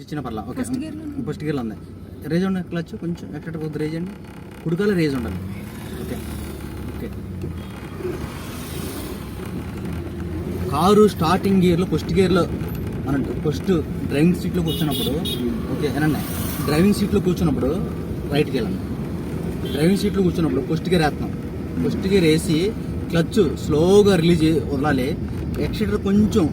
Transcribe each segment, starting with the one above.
ఇచ్చిన పర్లా. Okay. First గేర్లో ఉంది. రేజ్ ఉండండి క్లచ్. కొంచెం ఎక్కడ కొద్ది రేజ్ అండి. కుడికాల రేజ్ ఉండాలి. ఓకే. ఓకే. కారు స్టార్టింగ్ గేర్లో ఫస్ట్ గేర్లో మనం ఫస్ట్ డ్రైవింగ్ సీట్లో కూర్చున్నప్పుడు ఓకే ఏనండి డ్రైవింగ్ సీట్లో కూర్చున్నప్పుడు రైట్కి వెళ్ళండి డ్రైవింగ్ సీట్లో కూర్చున్నప్పుడు ఫస్ట్ గేర్ వేస్తున్నాం. ఫస్ట్ గేర్ వేసి క్లచ్ స్లోగా రిలీజ్ వదలాలి. ఎక్సిటర్ కొంచెం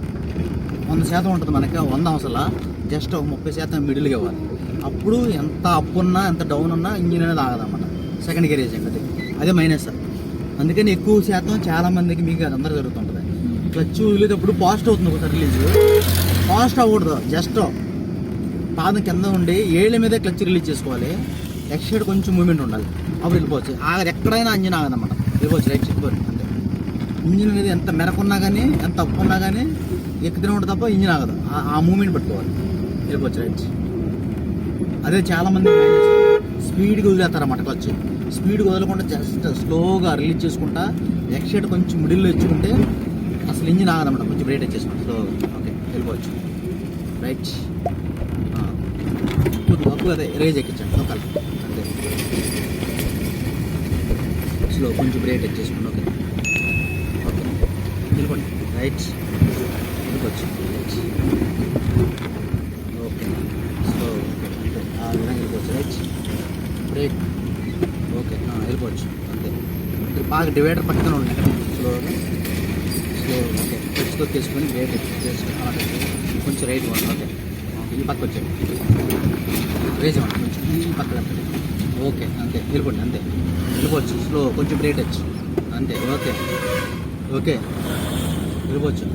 వంద శాతం ఉంటుంది మనకి వంద అవసరం జస్ట్ ఒక ముప్పై శాతం మిడిల్గా ఇవ్వాలి. అప్పుడు ఎంత అప్పు ఉన్నా ఎంత డౌన్ ఉన్నా ఇంజిన్ అనేది ఆగదన్నమాట సెకండ్ గేరేజ్ వేసాం అది. అదే మైనస్ అందుకని ఎక్కువ శాతం చాలా మందికి మీకు అది అందరూ జరుగుతుంటుంది. క్లచ్ వదిలేటప్పుడు పాస్ట్ అవుతుంది ఒకసారి రిలీజ్ పాస్ట్ అవ్వకూడదు. జస్ట్ పాదం కింద ఉండి ఏళ్ళ మీదే క్లచ్ రిలీజ్ చేసుకోవాలి. ఎక్స్ట్రా కొంచెం మూమెంట్ ఉండాలి. అప్పుడు వెళ్ళిపోవచ్చు. ఆ ఎక్కడైనా ఇంజిన్ ఆగదన్నమాట. వెళ్ళిపోవచ్చు. రైట్ సైడ్ ఇంజిన్ అనేది ఎంత మెరకున్నా కానీ ఎంత తప్పు ఉన్నా కానీ ఎక్కుతూనే ఉంటుంది తప్ప ఇంజిన్ ఆగదు. ఆ- మూమెంట్ పట్టుకోవాలి. వెళ్ళిపోవచ్చు రైట్ అదే చాలామంది స్పీడ్గా వదిలేస్తారన్నమాట క్లచ్. స్పీడ్గా వదలకుండా జస్ట్ స్లోగా రిలీజ్ చేసుకుంటా ఎక్సైట్ కొంచెం మిడిల్లో ఇచ్చుకుంటే అసలు ఇంజిన్ ఆగదన్నమాట. కొంచెం బ్రేట్ వచ్చేసుకుంటా స్లోగా ఓకే వెళ్ళిపోవచ్చు. రైట్. కొద్దిగా అదే రేజ్ ఎక్కించండి. లోకల్ అంతే. స్లో కొంచెం brake వచ్చేసుకోండి right right okay slow okay ఆ విధంగా వెళ్ళిపోవచ్చు. రైట్ బ్రేక్ ఓకే వెళ్ళిపోవచ్చు. అంతే. ఇక్కడ బాగా డివైడర్ పక్కన అక్కడ స్లోగా స్లో ఓకే టచ్ తొక్కేసుకొని బ్రేక్ చేసుకొని కొంచెం రైట్ ఇవ్వండి. ఓకే ఓకే, ఈ పక్క వచ్చేయండి. రేజ్ ఇవ్వండి. కొంచెం. ఈ పక్క ఓకే అంతే. వెళ్ళిపోండి. అంతే. వెళ్ళిపోవచ్చు. స్లో కొంచెం బ్రేక్ టచ్ అంతే. Okay okay. వెళ్ళిపోవచ్చు.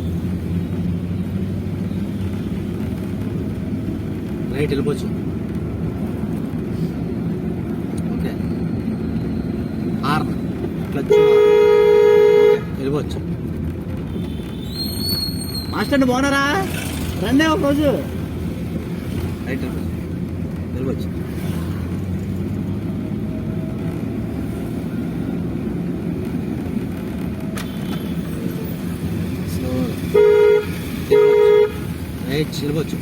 రైట్ వెళ్ళిపోవచ్చు. ఓకే. హార్న్ క్లచ్ వెళ్ళిపోవచ్చు. మాస్టర్ బాగున్నారా? రండి ఒక రోజు. రైట్ వెళ్ళిపోవచ్చు వెళ్ళిపోవచ్చు స్లో రైట్ వెళ్ళిపోవచ్చు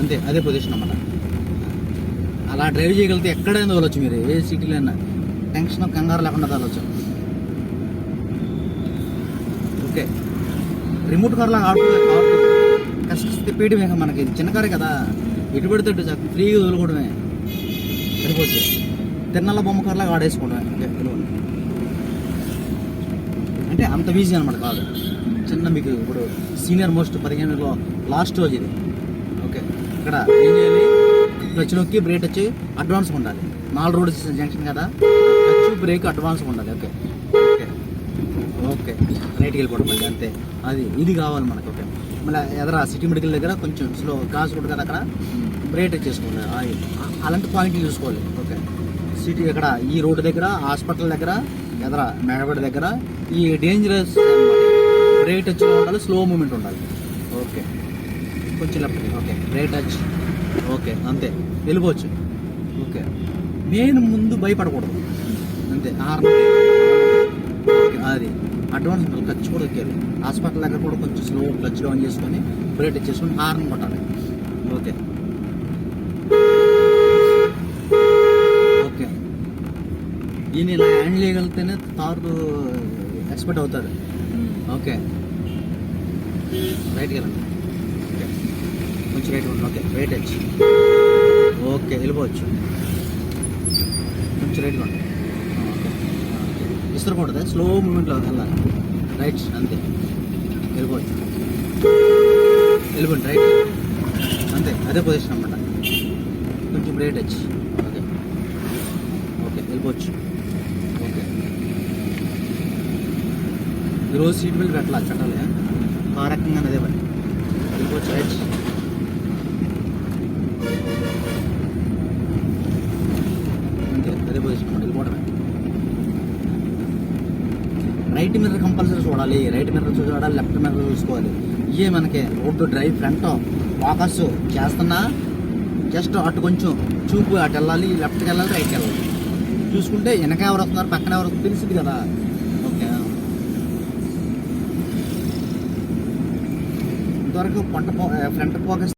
అంతే అదే పొజిషన్ అన్నమాట. అలా డ్రైవ్ చేయగలిగితే ఎక్కడైనా తోలొచ్చు మీరు ఏ సిటీలో అయినా. టెన్షన్ కంగారు లేకుండా తోలొచ్చు. ఓకే. రిమోట్ కార్లా ఆడుతుంది ఆడుతుంది కష్ట తిప్పేయడమే ఇక మనకి? చిన్న కారే కదా. ఎటు పెడితే ఫ్రీగా తోలుకోవడమే. సరిపోతుంది తిన్నల బొమ్మ కార్లాగా ఆడేసుకోవడమే. అంటే అంత ఈజీ అనమాట కాదు చిన్న మీకు ఇప్పుడు సీనియర్ మోస్ట్ పదిహేనులో లాస్ట్ రోజు ఇది. ఓకే. ఇక్కడ ఏం చేయాలి? క్లచ్ నొక్కి బ్రేక్ వచ్చి అడ్వాన్స్ ఉండాలి. నాలుగు రోడ్ జంక్షన్ కదా క్లచ్ బ్రేక్ అడ్వాన్స్ ఉండాలి. ఓకే. ఓకే. ఓకే. రైట్కి వెళ్ళిపోవడం మళ్ళీ అంతే. అది ఇది కావాలి మనకు. ఓకే. మళ్ళీ ఎదర సిటీ మెడికల్ దగ్గర కొంచెం స్లో క్రాస్ రోడ్ కదా అక్కడ? బ్రేక్ చేసుకోవాలి అలాంటి పాయింట్లు చూసుకోవాలి. ఓకే. సిటీ ఇక్కడ ఈ రోడ్డు దగ్గర హాస్పిటల్ దగ్గర ఎదర మేడబడి దగ్గర ఈ డేంజరస్ బ్రేక్ టచ్ ఉండాలి స్లో మూమెంట్ ఉండాలి. ఓకే. కొంచెం left okay brake touch okay అంతే. వెళ్ళిపోవచ్చు. ఓకే. మెయిన్ ముందు భయపడకూడదు. అంతే. హార్న్ ఓకే అది. అడ్వాన్స్ ఉండాలి క్లచ్ కూడా ఎక్కాలి హాస్పిటల్ దగ్గర కూడా కొంచెం స్లో క్లచ్ డౌన్ చేసుకొని బ్రేక్ టచ్ చేసుకొని హార్న్ కొట్టాలి. ఓకే ఓకే ఈయన ఇలా హ్యాండిల్ చేయగలిగితేనే తారు ఎక్స్పర్ట్ అవుతారు. ఓకే రైట్కి వెళ్ళండి. ఓకే. కొంచెం రైట్ ఉండండి ఓకే. రైట్ వచ్చి ఓకే. వెళ్ళిపోవచ్చు. కొంచెం రైట్గా ఉండండి. ఓకే. విసరకూడదు స్లో మూమెంట్లో వెళ్ళాలి. రైట్ అంతే. వెళ్ళిపోవచ్చు. వెళ్ళిపోండి. రైట్ అంతే. అదే పొజిషన్ అనమాట కొంచెం రైట్ వచ్చి ఓకే. ఓకే. వెళ్ళిపోవచ్చు. ఓకే. ఈరోజు సీట్ బెల్ట్ పెట్టాలి చట్టాలి ఆ రకంగా అదే పని వెళ్ళిపోవచ్చు రైట్ అంతే అదే వెళ్ళిపోవడమే రైట్ మిర్రర్ కంపల్సరీ చూడాలి. రైట్ మిర్రర్ చూడాలి లెఫ్ట్ మిర్రర్ చూసుకోవాలి. ఇవే మనకి రోడ్డు డ్రైవ్ ఫ్రంట్ ఫోకస్ చేస్తున్నా జస్ట్ అటు కొంచెం చూపు అటు వెళ్ళాలి లెఫ్ట్కి వెళ్ళాలి రైట్కి వెళ్ళాలి. చూసుకుంటే వెనక ఎవరు వస్తున్నారు పక్కన ఎవరు వస్తున్నారు తెలుసుది కదా. ఓకే పంట ఫ్రంట్ ఫోకస్